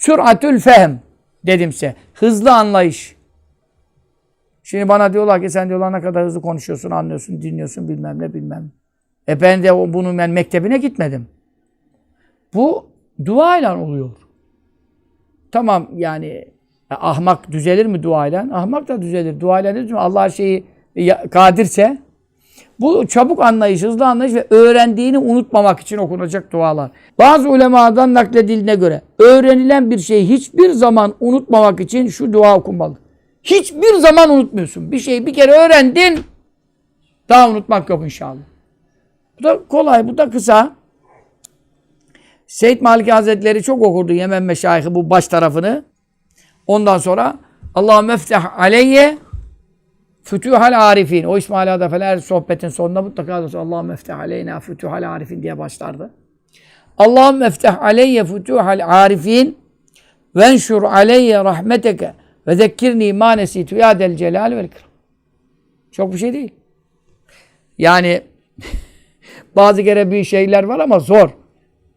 Süratül fehm dedim size. Hızlı anlayış. Şimdi bana diyorlar ki sen diyorlar ne kadar hızlı konuşuyorsun, anlıyorsun, dinliyorsun bilmem ne bilmem. E ben de bunun ben mektebine gitmedim. Bu duayla oluyor. Tamam yani e, ahmak düzelir mi duayla? Ahmak da düzelir. Duayla ne düzelir? Allah şeyi kadirse bu çabuk anlayış, hızlı anlayış ve öğrendiğini unutmamak için okunacak dualar. Bazı ulemadan nakledildiğine göre öğrenilen bir şeyi hiçbir zaman unutmamak için şu dua okunmalı. Hiçbir zaman unutmuyorsun. Bir şeyi bir kere öğrendin, daha unutmak yok inşallah. Bu da kolay, bu da kısa. Seyyid Maliki Hazretleri çok okurdu Yemen Meşayihi bu baş tarafını. Ondan sonra Allahümme mefteh aleyye Fütühal Arifin. O İsmail Adafeler sohbetin sonunda mutlaka Allah'ım mefteh aleyna fütühal arifin diye başlardı. Allah'ım mefteh aleyye fütühal arifin ve enşur aleyye rahmeteke ve zekkirni ma nesitu ya del celal vel ikram. Çok bir şey değil. Yani bazı kere bir şeyler var ama zor.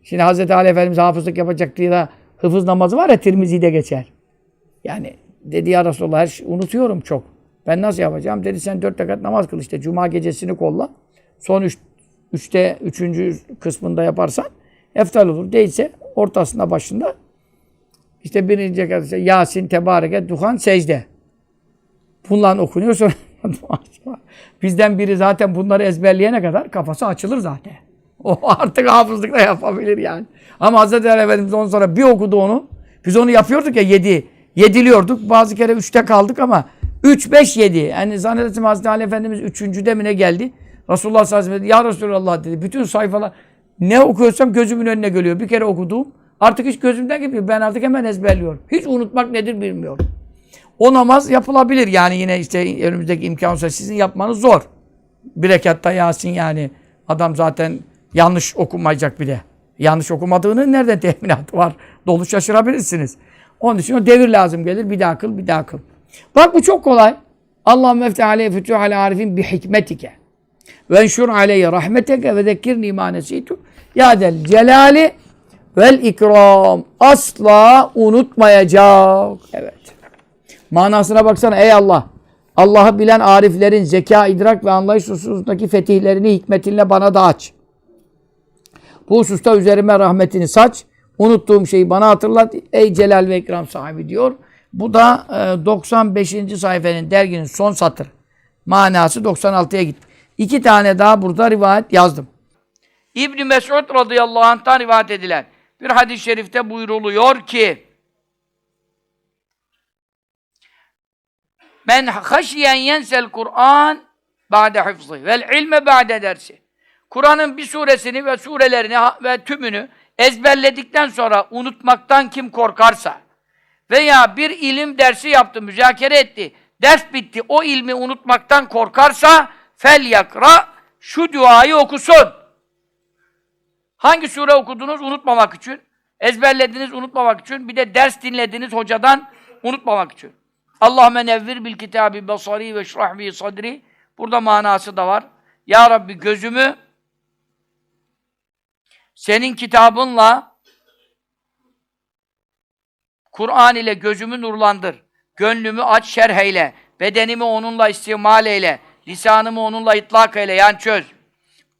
Şimdi Hz. Ali Efendimiz hafızlık yapacak diye de hıfız namazı var ya Tirmizi'de geçer. Yani dedi ya Resulallah her şey, unutuyorum çok. Ben nasıl yapacağım? Dedi sen dört rekat namaz kıl işte. Cuma gecesini kolla. Son üç, üçte, üçüncü kısmında yaparsan eftal olur. Değilse ortasında başında işte birinci rekat işte Yasin, Tebareke, Duhan, Secde. Bunlar okunuyor sonra bizden biri zaten bunları ezberleyene kadar kafası açılır zaten. O artık hafızlıkla yapabilir yani. Ama. Ali Efendimiz ondan sonra bir okudu onu. Biz onu yapıyorduk ya yedi. Yediliyorduk. Bazı kere üçte kaldık ama üç, beş, yedi. Yani zannedersem Hz. Ali Efendimiz üçüncüde mi ne geldi? Resulullah sallallahu aleyhi ve sellem ya Resulallah dedi. Bütün sayfalar ne okuyorsam gözümün önüne geliyor. Bir kere okuduğum artık hiç gözümden gibi ben artık hemen ezberliyorum. Hiç unutmak nedir bilmiyorum. O namaz yapılabilir yani yine işte önümüzdeki imkan olsa sizin yapmanız zor. Bir rekatta Yasin yani adam zaten yanlış okumayacak bile. Yanlış okumadığını nereden teminatı var? Dolu şaşırabilirsiniz. Onun için o devir lazım gelir. Bir daha kıl, bir daha kıl. Bak bu çok kolay. Allah mefteh aleyhi fütüh ale arifin bi hikmetike. Ve enşur aleyhi rahmeteke ve zekkirni ma nesitu. Ya del celali vel ikram. Asla unutmayacak. Evet. Manasına baksana ey Allah. Allah'ı bilen ariflerin zeka, idrak ve anlayış hususundaki fetihlerini hikmetinle bana da aç. Bu hususta üzerime rahmetini saç. Unuttuğum şeyi bana hatırlat. Ey celal ve ikram sahibi diyor. Bu da e, 95. sayfanın derginin son satır. Manası 96'ya gitti. İki tane daha burada rivayet yazdım. İbn Mesud radıyallahu anh'tan rivayet edilen bir hadis-i şerifte buyruluyor ki Men haşiyen yensel Kur'an ba'de hıfzı vel ilme ba'de dersi. Kur'an'ın bir suresini ve surelerini ve tümünü ezberledikten sonra unutmaktan kim korkarsa veya bir ilim dersi yaptı, müzakere etti, ders bitti, o ilmi unutmaktan korkarsa fel yakra şu duayı okusun. Hangi sure okudunuz unutmamak için? Ezberlediniz unutmamak için. Bir de ders dinlediniz hocadan unutmamak için. Allahümme nevvir bil kitabi basari ve şrah bi sadri. Burada manası da var. Ya Rabbi gözümü senin kitabınla Kur'an ile gözümü nurlandır. Gönlümü aç şerh eyle. Bedenimi onunla istimal eyle. Lisanımı onunla itlak eyle. Yani çöz.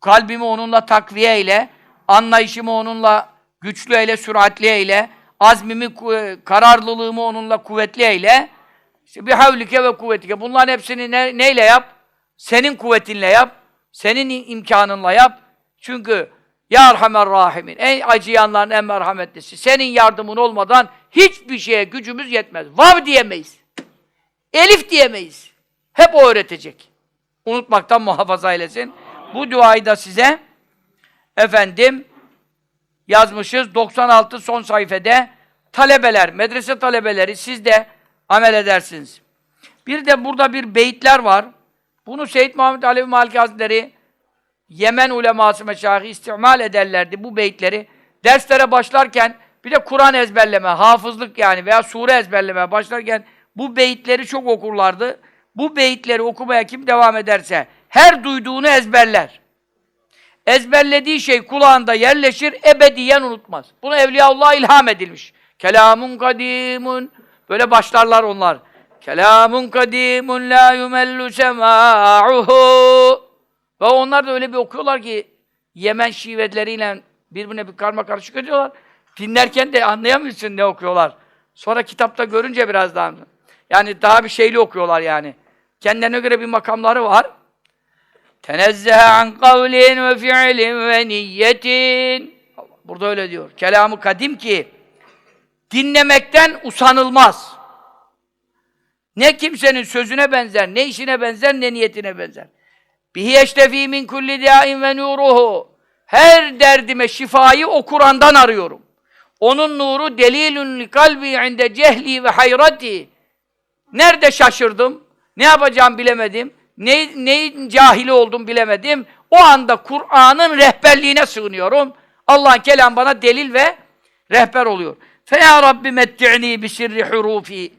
Kalbimi onunla takviye eyle. Anlayışımı onunla güçlü eyle, süratli eyle. Azmimi, ku- kararlılığımı onunla kuvvetli eyle. İşte bir havlike ve kuvvetike. Bunların hepsini ne, neyle yap? Senin kuvvetinle yap. Senin imkanınla yap. Çünkü Ya Rahimin, ey acıyanların en merhametlisi. Senin yardımın olmadan hiçbir şeye gücümüz yetmez. Vav diyemeyiz. Elif diyemeyiz. Hep o öğretecek. Unutmaktan muhafaza eylesin. Bu duayı da size efendim yazmışız 96 son sayfede talebeler, medrese talebeleri siz de amel edersiniz. Bir de burada bir beyitler var. Bunu Seyyid Muhammed Alevi Maliki Hazretleri Yemen uleması meşayihi istimal ederlerdi bu beyitleri. Derslere başlarken bir de Kur'an ezberleme, hafızlık yani veya sure ezberleme başlarken bu beyitleri çok okurlardı. Bu beyitleri okumaya kim devam ederse her duyduğunu ezberler. Ezberlediği şey kulağında yerleşir, ebediyen unutmaz. Bunu Evliyaullah ilham edilmiş. Kelamun kadimun. Böyle başlarlar onlar. Kelamun kadimun la yumellu sema'uhu. Ve onlar da öyle bir okuyorlar ki Yemen şiveleriyle birbirine bir karma karışık ediyorlar. Dinlerken de anlayamıyorsun ne okuyorlar. Sonra kitapta görünce biraz daha yani daha bir şeyli okuyorlar yani. Kendilerine göre bir makamları var. Tenezzehe an kavlin ve fi'lin ve niyetin. Burada öyle diyor. Kelamı kadim ki dinlemekten usanılmaz. Ne kimsenin sözüne benzer, ne işine benzer, ne niyetine benzer. Bihi eştefi min kulli dâin ve nuruhu. Her derdime şifayı o Kur'an'dan arıyorum. Onun nuru delilun li kalbi inde cehli ve hayrati. Nerede şaşırdım? Ne yapacağım bilemedim. Ne, neyin cahili oldum bilemedim. O anda Kur'an'ın rehberliğine sığınıyorum. Allah'ın kelam bana delil ve rehber oluyor. Fe ya Rabbi metti'ni bi sirri hurufi.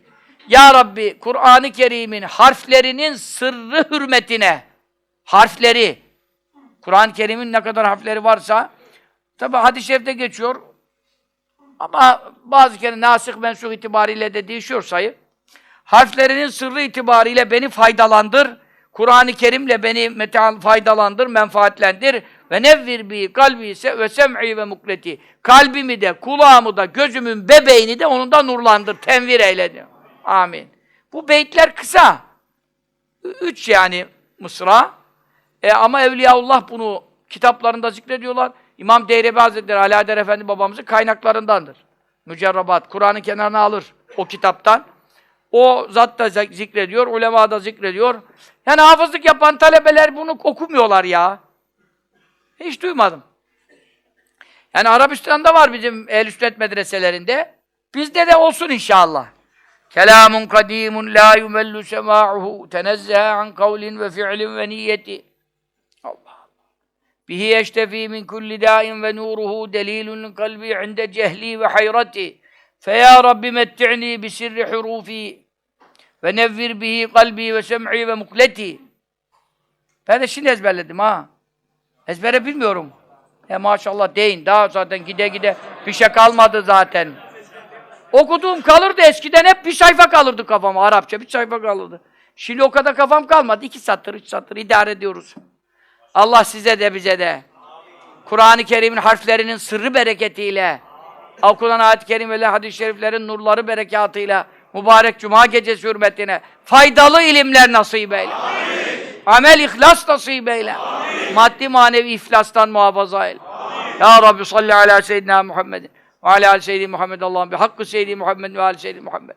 Ya Rabbi Kur'an-ı Kerim'in harflerinin sırrı hürmetine harfleri Kur'an-ı Kerim'in ne kadar harfleri varsa tabi hadis-i şerifte geçiyor ama bazı kere nasih mensuh itibariyle de değişiyor sayı. Harflerinin sırrı itibariyle beni faydalandır. Kur'an-ı Kerim'le beni metal faydalandır, menfaatlendir. Ve nevvir bi kalbi ise ve sem'i ve mukleti. Kalbimi de, kulağımı da, gözümün bebeğini de onun da nurlandır, tenvir eyle. Amin. Bu beytler kısa. Üç yani mısra. E ama Evliyaullah bunu kitaplarında zikrediyorlar. İmam Deyrebi Hazretleri, Alaeddin Efendi babamızın kaynaklarındandır. Mücerrabat, Kur'an'ın kenarına alır o kitaptan. O zat da zikrediyor, ulema da zikrediyor. Yani hafızlık yapan talebeler bunu okumuyorlar ya. Hiç duymadım. Yani Arabistan'da var bizim ehl sünnet medreselerinde. Bizde de olsun inşallah. Kelamun kadimun la yumellu sema'uhu tenezzeha an kavlin ve fi'lin ve niyeti. Bihi yeştefi min kulli dâin ve nuruhu delilun kalbi inde cehli ve hayrati. Feya Rabbi metti'ni bi sirri hurufi ve nevvir bihi kalbi ve sem'i ve mukleti. Ben de şimdi ezberledim ha. Ezbere bilmiyorum. E maşallah deyin. Daha zaten gide gide bir şey kalmadı zaten. Okuduğum kalırdı eskiden hep bir sayfa kalırdı kafama Arapça bir sayfa kalırdı. Şimdi o kadar kafam kalmadı. iki satır, üç satır idare ediyoruz. Allah size de bize de Kur'an-ı Kerim'in harflerinin sırrı bereketiyle okunan ayet-i kerimeler, hadis-i şeriflerin nurları berekatıyla mübarek cuma gecesi hürmetine faydalı ilimler nasip eyle. Amin. Amel ihlas nasip eyle. Amin. Maddi manevi iflastan muhafaza eyle. Amin. Ya Rabbi salli ala seyyidina Muhammedin ve ala seyyidi Muhammed Allah'ım bi hakkı seyyidi Muhammed ve ala seyyidi Muhammed.